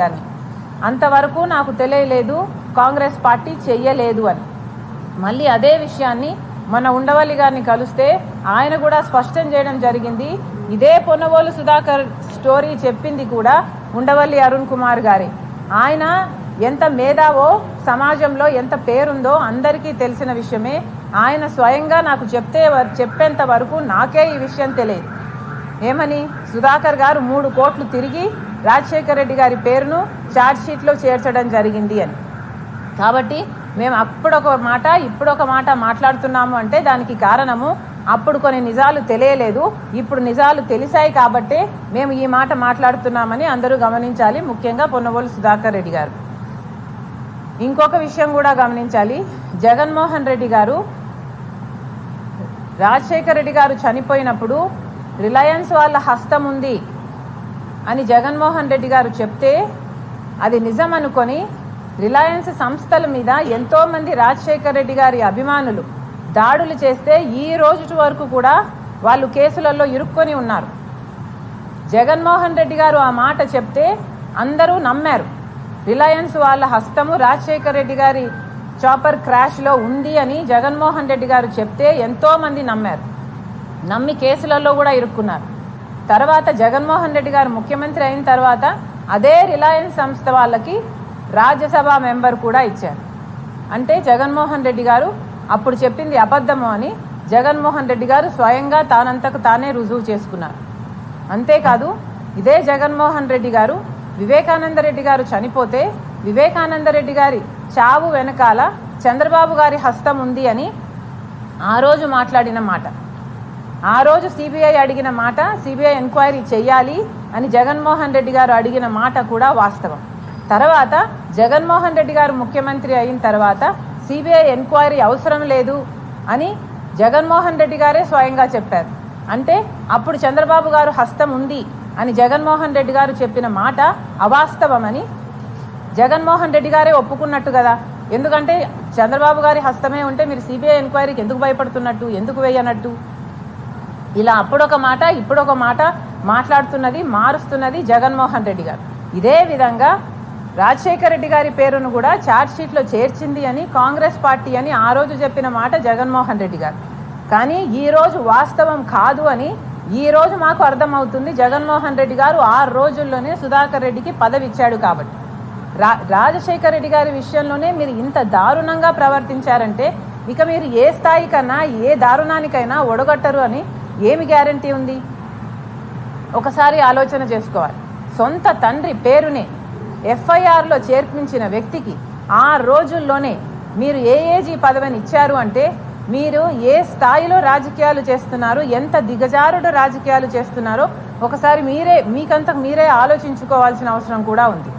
అని. అంతవరకు నాకు తెలియలేదు కాంగ్రెస్ పార్టీ చెయ్యలేదు అని. మళ్ళీ అదే విషయాన్ని మన ఉండవల్లి గారిని కలిస్తే ఆయన కూడా స్పష్టం చేయడం జరిగింది. ఇదే పొన్నవోలు సుధాకర్ స్టోరీ చెప్పింది కూడా ఉండవల్లి అరుణ్ కుమార్ గారి. ఆయన ఎంత మేధావో సమాజంలో ఎంత పేరుందో అందరికీ తెలిసిన విషయమే. ఆయన స్వయంగా నాకు చెప్తే వ- చెప్పేంత వరకు నాకే ఈ విషయం తెలియదు. ఏమని? సుధాకర్ గారు మూడు కోట్లు తిరిగి రాజశేఖర రెడ్డి గారి పేరును ఛార్జ్ షీట్లో చేర్చడం జరిగింది అని. కాబట్టి మేము అప్పుడొక మాట ఇప్పుడొక మాట మాట్లాడుతున్నాము అంటే దానికి కారణము అప్పుడు కొన్ని నిజాలు తెలియలేదు. ఇప్పుడు నిజాలు తెలిసాయి కాబట్టే మేము ఈ మాట మాట్లాడుతున్నామని అందరూ గమనించాలి. ముఖ్యంగా పొన్నవోలు సుధాకర్ రెడ్డి గారు. ఇంకొక విషయం కూడా గమనించాలి. జగన్మోహన్ రెడ్డి గారు రాజశేఖర రెడ్డి గారు చనిపోయినప్పుడు రిలయన్స్ వాళ్ళ హస్తం ఉంది. అని జగన్మోహన్ రెడ్డి గారు చెప్తే అది నిజం అనుకొని రిలయన్స్ సంస్థల మీద ఎంతోమంది రాజశేఖర్ రెడ్డి గారి అభిమానులు దాడులు చేస్తే ఈ రోజు వరకు కూడా వాళ్ళు కేసులలో ఇరుక్కొని ఉన్నారు. జగన్మోహన్ రెడ్డి గారు ఆ మాట చెప్తే అందరూ నమ్మారు. రిలయన్స్ వాళ్ళ హస్తము రాజశేఖర్ రెడ్డి గారి చాపర్ క్రాష్లో ఉంది అని జగన్మోహన్ రెడ్డి గారు చెప్తే ఎంతోమంది నమ్మారు. నమ్మి కేసులలో కూడా ఇరుక్కున్నారు. తర్వాత జగన్మోహన్ రెడ్డి గారు ముఖ్యమంత్రి అయిన తర్వాత అదే రిలయన్స్ సంస్థ వాళ్ళకి రాజ్యసభ మెంబర్ కూడా ఇచ్చారు. అంటే జగన్మోహన్ రెడ్డి గారు అప్పుడు చెప్పింది అబద్ధము అని జగన్మోహన్ రెడ్డి గారు స్వయంగా తానంతకు తానే రుజువు చేసుకున్నారు. అంతేకాదు ఇదే జగన్మోహన్ రెడ్డి గారు వివేకానంద రెడ్డి గారు చనిపోతే వివేకానంద రెడ్డి గారి చావు వెనకాల చంద్రబాబు గారి హస్తం ఉంది అని ఆ రోజు మాట్లాడిన మాట. ఆ రోజు సిబిఐ అడిగిన మాట సిబిఐ ఎంక్వైరీ చేయాలి అని జగన్మోహన్ రెడ్డి గారు అడిగిన మాట కూడా వాస్తవం. తర్వాత జగన్మోహన్ రెడ్డి గారు ముఖ్యమంత్రి అయిన తర్వాత సిబిఐ ఎంక్వైరీ అవసరం లేదు అని జగన్మోహన్ రెడ్డి గారే స్వయంగా చెప్పారు. అంటే అప్పుడు చంద్రబాబు గారు హస్తం ఉంది అని జగన్మోహన్ రెడ్డి గారు చెప్పిన మాట అవాస్తవమని జగన్మోహన్ రెడ్డి గారే ఒప్పుకున్నట్టు కదా. ఎందుకంటే చంద్రబాబు గారి హస్తమే ఉంటే మీరు సిబిఐ ఎంక్వైరీకి ఎందుకు భయపడుతున్నట్టు ఎందుకు వేయనట్టు? ఇలా అప్పుడొక మాట ఇప్పుడొక మాట మాట్లాడుతున్నది మారుస్తున్నది జగన్మోహన్ రెడ్డి గారు. ఇదే విధంగా రాజశేఖర రెడ్డి గారి పేరును కూడా ఛార్జ్షీట్లో చేర్చింది అని కాంగ్రెస్ పార్టీ అని ఆ రోజు చెప్పిన మాట జగన్మోహన్ రెడ్డి గారు. కానీ ఈ రోజు వాస్తవం కాదు అని ఈ రోజు మాకు అర్థమవుతుంది జగన్మోహన్ రెడ్డి గారు ఆరు రోజుల్లోనే సుధాకర్ రెడ్డికి పదవి ఇచ్చాడు కాబట్టి. రా రాజశేఖర రెడ్డి గారి విషయంలోనే మీరు ఇంత దారుణంగా ప్రవర్తించారంటే ఇక మీరు ఏ స్థాయికన్నా ఏ దారుణానికైనా ఒడగొట్టరు అని ఏమి గ్యారంటీ ఉంది? ఒకసారి ఆలోచన చేసుకోవాలి. సొంత తండ్రి పేరునే ఎఫ్ఐఆర్లో చేర్పించిన వ్యక్తికి ఆ రోజుల్లోనే మీరు ఏఏజీ పదవిని ఇచ్చారు అంటే మీరు ఏ స్థాయిలో రాజకీయాలు చేస్తున్నారు ఎంత దిగజారుడు రాజకీయాలు చేస్తున్నారో ఒకసారి మీరే మీకంతకు మీరే ఆలోచించుకోవాల్సిన అవసరం కూడా ఉంది.